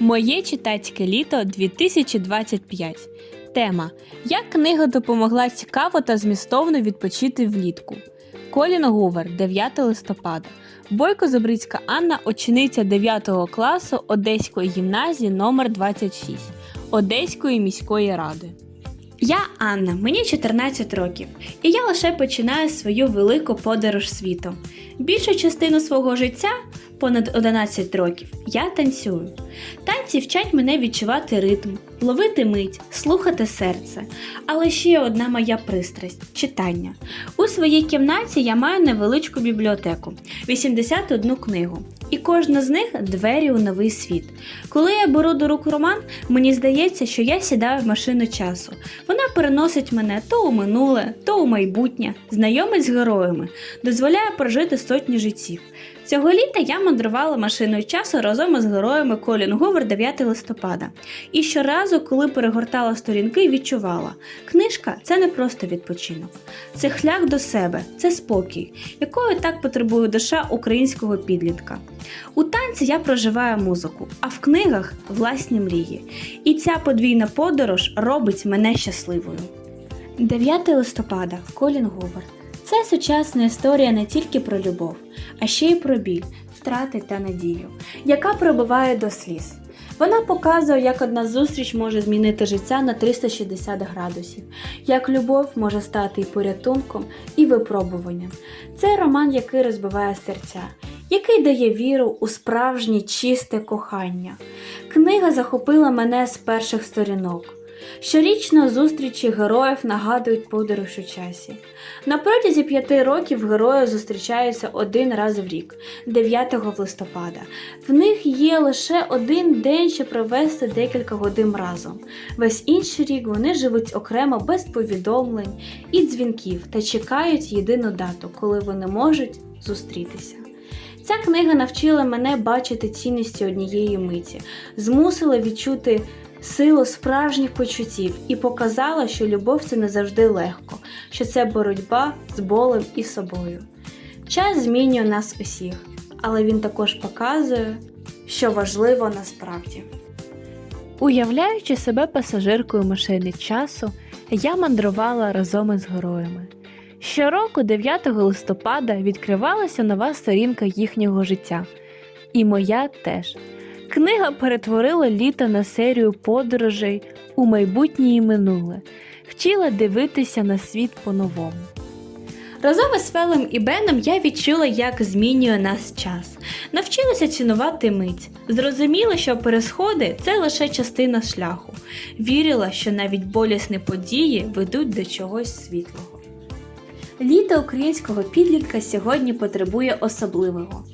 Моє читацьке літо 2025. Тема Як книга допомогла цікаво та змістовно відпочити влітку. Колін Гувер, 9 листопада. Бойко Забрицька Анна, учениця 9 класу Одеської гімназії номер 26 Одеської міської ради. Я Анна, мені 14 років, і я лише починаю свою велику подорож світом. Більшу частину свого життя, понад 11 років, я танцюю. Танці вчать мене відчувати ритм, ловити мить, слухати серце. Але ще одна моя пристрасть читання. У своїй кімнаті я маю невеличку бібліотеку 81 книгу. І кожна з них двері у новий світ. Коли я беру до рук роман, мені здається, що я сідаю в машину часу. Вона переносить мене то у минуле, то у майбутнє, знайомить з героями, дозволяє прожити сотні життів. Цього літа я мандрувала машиною часу разом із героями Колін Говер 9 листопада. І щоразу, коли перегортала сторінки, відчувала, книжка це не просто відпочинок, це шлях до себе, це спокій, якої так потребує душа українського підлітка. У танці я проживаю музику, а в книгах власні мрії. І ця подвійна подорож робить мене щасливою. 9 листопада Колін Говард. Це сучасна історія не тільки про любов, а ще й про біль, втрати та надію, яка пробиває до сліз. Вона показує, як одна зустріч може змінити життя на 360 градусів, як любов може стати і порятунком, і випробуванням. Це роман, який розбиває серця, який дає віру у справжнє чисте кохання. Книга захопила мене з перших сторінок. Щорічно зустрічі героїв нагадують подорож у часі. На протязі п'яти років герої зустрічаються один раз в рік, 9 листопада. В них є лише один день, щоб провести декілька годин разом. Весь інший рік вони живуть окремо без повідомлень і дзвінків та чекають єдину дату, коли вони можуть зустрітися. Ця книга навчила мене бачити цінності однієї миті, змусила відчути силу справжніх почуттів і показала, що любов це не завжди легко, що це боротьба з болем і собою. Час змінює нас усіх, але він також показує, що важливо насправді. Уявляючи себе пасажиркою машини часу, я мандрувала разом із героями. Щороку, 9 листопада, відкривалася нова сторінка їхнього життя, і моя теж. Книга перетворила літо на серію подорожей у майбутнє і минуле, вчила дивитися на світ по-новому. Разом із Фелем і Беном я відчула, як змінює нас час. Навчилася цінувати мить. Зрозуміла, що пересходи це лише частина шляху. Вірила, що навіть болісні події ведуть до чогось світлого. Літо українського підлітка сьогодні потребує особливого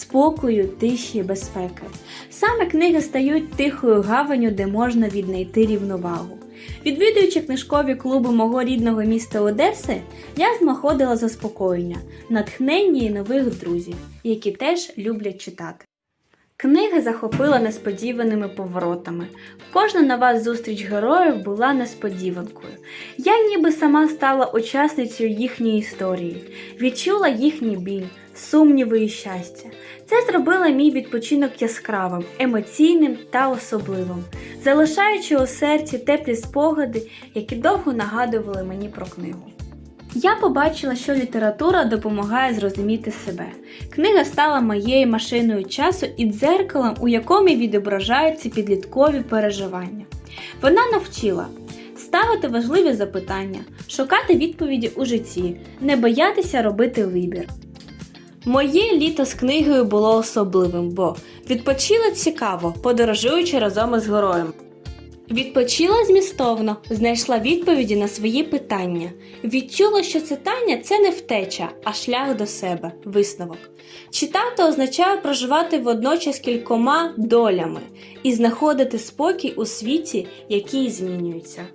спокою, тиші, безпеки. Саме книги стають тихою гаванню, де можна віднайти рівновагу. Відвідуючи книжкові клуби мого рідного міста Одеси, я знаходила заспокоєння, натхнення і нових друзів, які теж люблять читати. Книга захопила несподіваними поворотами. Кожна нова зустріч героїв була несподіванкою. Я ніби сама стала учасницею їхньої історії, відчула їхній біль, сумніви і щастя. Це зробило мій відпочинок яскравим, емоційним та особливим, залишаючи у серці теплі спогади, які довго нагадували мені про книгу. Я побачила, що література допомагає зрозуміти себе. Книга стала моєю машиною часу і дзеркалом, у якому відображаються підліткові переживання. Вона навчила ставити важливі запитання, шукати відповіді у житті, не боятися робити вибір. Моє літо з книгою було особливим, бо відпочила цікаво, подорожуючи разом із героєм. Відпочила змістовно, знайшла відповіді на свої питання. Відчула, що читання це не втеча, а шлях до себе, висновок. Читати означає проживати водночас кількома долями і знаходити спокій у світі, який змінюється.